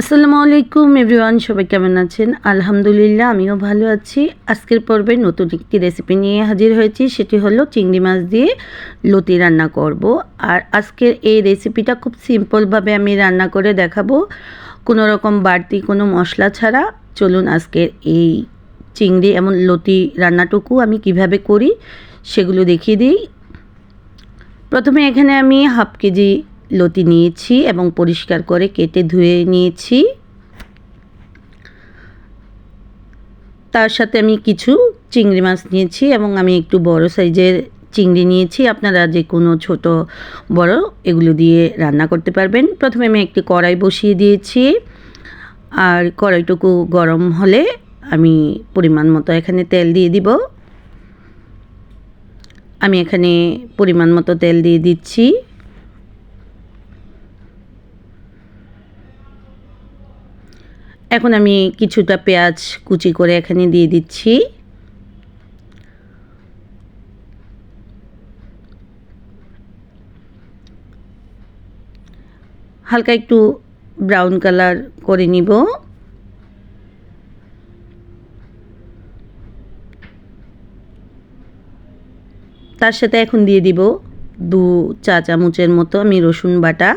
আসসালামু আলাইকুম এভরিওয়ান, সবাই কেমন আছেন? আলহামদুলিল্লাহ, আমিও ভালো আছি। আজকের পর্বে নতুন একটি রেসিপি নিয়ে হাজির হয়েছি, সেটি হলো চিংড়ি মাছ দিয়ে লতি রান্না করব। আর আজকের এই রেসিপিটা খুব সিম্পলভাবে আমি রান্না করে দেখাবো। কোনো রকম বাড়তি কোনো মশলা ছাড়া। চলুন আজকের এই চিংড়ি, এমন লতি রান্নাটুকু আমি কীভাবে করি, সেগুলো দেখিয়ে দিই। প্রথমে এখানে আমি হাফ কেজি লতি নিয়েছি এবং পরিষ্কার করে কেটে ধুয়ে নিয়েছি। তার সাথে আমি কিছু চিংড়ি মাছ নিয়েছি এবং আমি একটু বড় সাইজের চিংড়ি নিয়েছি। আপনারা যে কোনো ছোট, বড় এগুলো দিয়ে রান্না করতে পারবেন। প্রথমে আমি একটি কড়াই বসিয়ে দিয়েছি। আর কড়াইটুকু গরম হলে আমি পরিমাণ মতো এখানে তেল দিয়ে দিব। আমি এখানে পরিমাণ মতো তেল দিয়ে দিচ্ছি। এখন আমি কিছুটা পেঁয়াজ কুচি করে এখানে দিয়ে দিচ্ছি। হালকা একটু ব্রাউন কালার করে নিব। তার সাথে এখন দিয়ে দিব দু চা চামচের মতো আমি রসুন বাটা।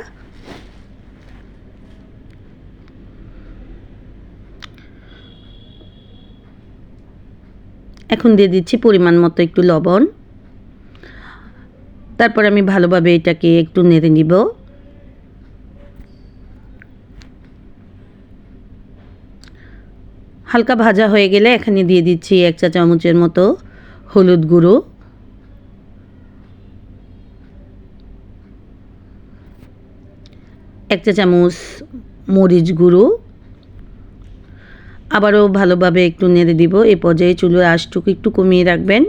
এখন দিয়ে দিচ্ছি পরিমাণ মতো একটু লবণ। তারপর আমি ভালোভাবে এটাকে একটু নেড়ে নিব। হালকা ভাজা হয়ে গেলে এখানে দিয়ে দিচ্ছি এক চা চামচের মতো হলুদ গুঁড়ো। এক চা চামচ মরিচ গুঁড়ো। আবারও ভালোভাবে একটু নেড়ে দিব। এ পর্যায়ে চুলোর আঁশটুকু একটু কমিয়ে রাখবেন।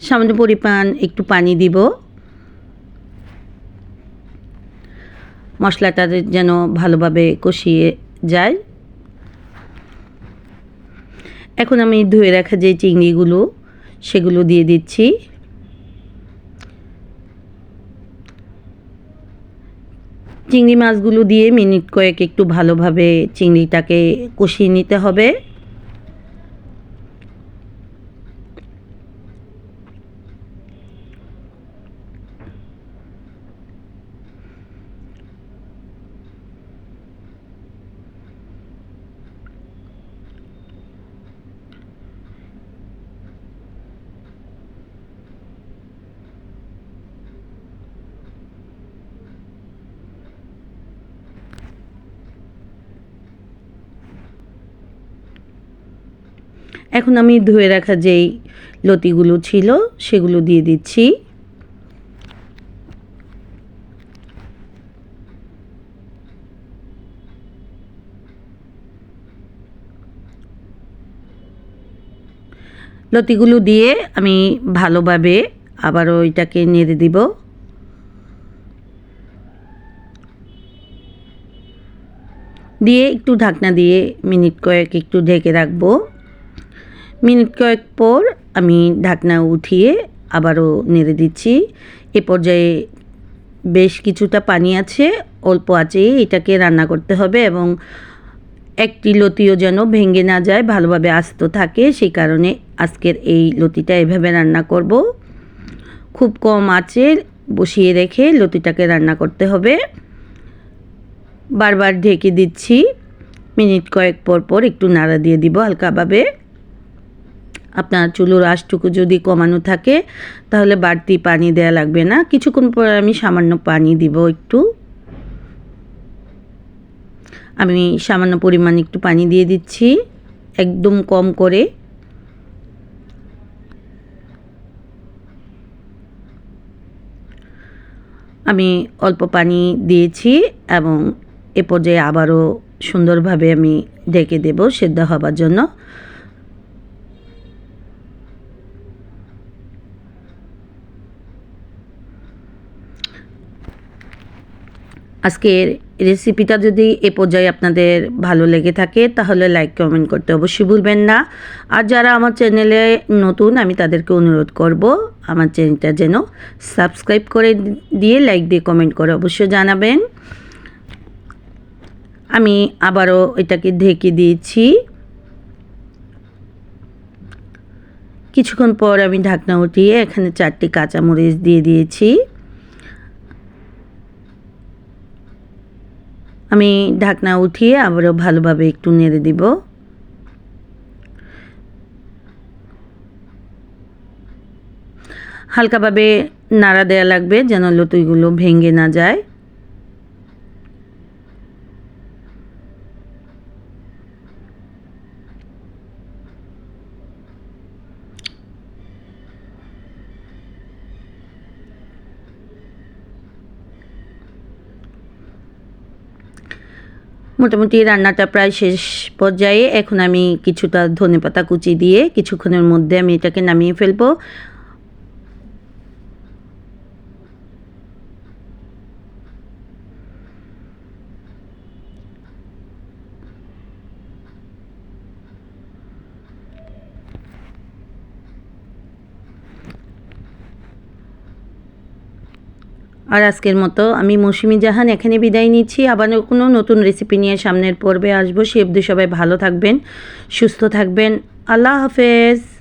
সামান্য পরিমাণ একটু পানি দিব। মশলাটা যেন ভালোভাবে কষিয়ে যায়। এখন আমি ধুয়ে রাখা যে চিংড়িগুলো, সেগুলো দিয়ে দিচ্ছি। চিংড়ি মাছগুলো দিয়ে মিনিট কয়েক একটু ভালোভাবে চিংড়িটাকে কষিয়ে নিতে হবে। এখন আমি ধুয়ে রাখা যেই লতিগুলো ছিল, সেগুলো দিয়ে দিচ্ছি। লতিগুলো দিয়ে আমি ভালোভাবে আবারও এটাকে নেড়ে দিব। দিয়ে একটু ঢাকনা দিয়ে মিনিট কয়েক একটু ঢেকে রাখব। মিনিট কয়েক পর আমি ঢাকনা উঠিয়ে আবারও নেড়ে দিচ্ছি। এ পর্যায়ে বেশ কিছুটা পানি আছে, অল্প আছে, এটাকে রান্না করতে হবে এবং একটি লতিও যেন ভেঙে না যায়, ভালোভাবে আস্ত থাকে, সেই কারণে আজকের এই লতিটা এভাবে রান্না করব। খুব কম আছে, বসিয়ে রেখে লতিটাকে রান্না করতে হবে। বারবার ঢেকে দিচ্ছি। মিনিট কয়েক পর পর একটু নাড়া দিয়ে দিব হালকাভাবে। আপনার চুলোর আশটুকু যদি কমানো থাকে, তাহলে বাড়তি পানি দেওয়া লাগবে না। কিছুক্ষণ পর আমি সামান্য পানি দিব একটু। আমি সামান্য পরিমাণ একটু পানি দিয়ে দিচ্ছি, একদম কম করে। আমি অল্প পানি দিয়েছি এবং এ পর্যায়ে আবারও সুন্দরভাবে আমি ডেকে দেব সেদ্ধ হবার জন্য। আজকের রেসিপিটা যদি এ পর্যায়ে আপনাদের ভালো লেগে থাকে, তাহলে লাইক কমেন্ট করতে অবশ্যই ভুলবেন না। আর যারা আমার চ্যানেলে নতুন, আমি তাদেরকে অনুরোধ করব, আমার চ্যানেলটা যেন সাবস্ক্রাইব করে দিয়ে লাইক দিয়ে কমেন্ট করে অবশ্যই জানাবেন। আমি আবারও এটাকে ঢেকে দিয়েছি। কিছুক্ষণ পর আমি ঢাকনা উঠিয়ে এখানে চারটি কাঁচামরিচ দিয়ে দিয়েছি। আমি ঢাকনা উঠিয়ে আবারও ভালোভাবে একটু নেড়ে দিব। হালকাভাবে নাড়া দেওয়া লাগবে যেন লতুইগুলো ভেঙে না যায়। মোটামুটি রান্নাটা প্রায় শেষ পর্যায়ে এখন আমি কিছুটা ধনেপাতা কুচি দিয়ে কিছুক্ষণের মধ্যে আমি এটাকে নামিয়ে ফেলব। আর আজকের মতো আমি মৌসুমি জাহান এখানে বিদায় নিচ্ছি। আবার কোনো নতুন রেসিপি নিয়ে সামনের পর্বে আসব। সে অবধি সবাই ভালো থাকবেন, সুস্থ থাকবেন। আল্লাহ হাফেজ।